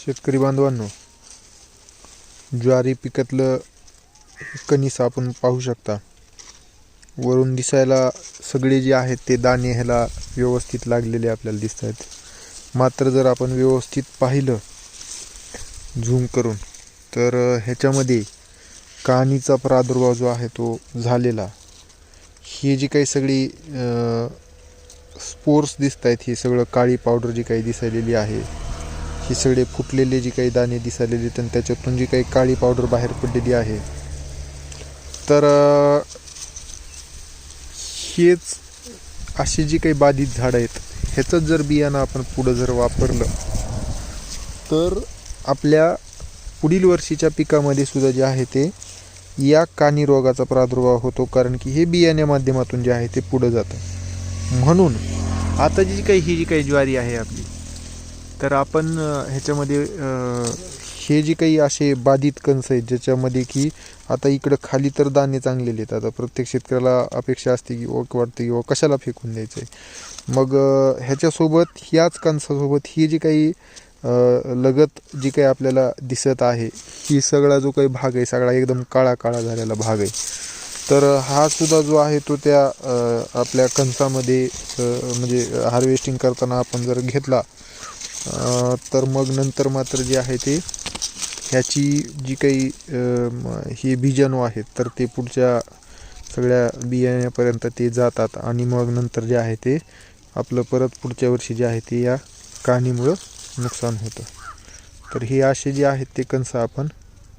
शेतकरी बांधवांनो ज्वारी पिकातलं कणीस आपण पाहू शकता. वरून दिसायला सगळे जे आहेत ते दाणे ह्याला व्यवस्थित लागलेले आपल्याला दिसत आहेत मात्र जर आपण व्यवस्थित पाहिलं झूम करून तर ह्याच्यामध्ये काणीचा प्रादुर्भाव जो आहे तो झालेला. ही जी काही सगळी स्पोर्स दिसत आहेत ही सगळं काळी पावडर जी काही दिसायलेली आहे ही सगळे फुटलेले जी काही दाणे दिसलेले आहेत आणि त्याच्यातून जी काही काळी पावडर बाहेर पडलेली आहे. तर हेच अशी जी काही बाधित झाडं आहेत ह्याचंच जर बियाणं आपण पुढं जर वापरलं तर आपल्या पुढील वर्षीच्या पिकामध्ये सुद्धा जे आहे ते या कानी रोगाचा प्रादुर्भाव होतो कारण की हे बियाण्या माध्यमातून जे आहे ते पुढं जातं. म्हणून आता जी काही ही जी काही ज्वारी आहे आपली तर आपण ह्याच्यामध्ये हे जे काही असे बाधित कणस आहेत ज्याच्यामध्ये की आता इकडं खाली तर दाणे चांगलेले आहेत आता प्रत्येक शेतकऱ्याला अपेक्षा असते की ओक वाटते की कशाला फेकून द्यायचं आहे मग ह्याच्यासोबत ह्याच कणसासोबत ही जी काही लगत जी काही आपल्याला दिसत आहे ही सगळा जो काही भाग आहे सगळा एकदम काळा काळा झालेला भाग आहे. तर हा सुद्धा जो आहे तो त्या आपल्या कणसामध्ये म्हणजे हार्वेस्टिंग करताना आपण जर घेतला तर मग नंतर मात्र जे आहे ते ह्याची जी काही हे बीजाणू आहेत तर ते पुढच्या सगळ्या बियाण्यापर्यंत ते जातात. आणि मग नंतर जे आहे ते आपलं परत पुढच्या वर्षी जे आहे ते या काणीमुळं नुकसान होतं. तर हे असे जे आहेत ते कणसं आपण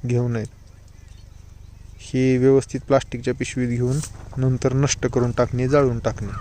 घेऊ नयेत हे व्यवस्थित प्लास्टिकच्या पिशवीत घेऊन नंतर नष्ट करून टाकणे जाळून टाकणे.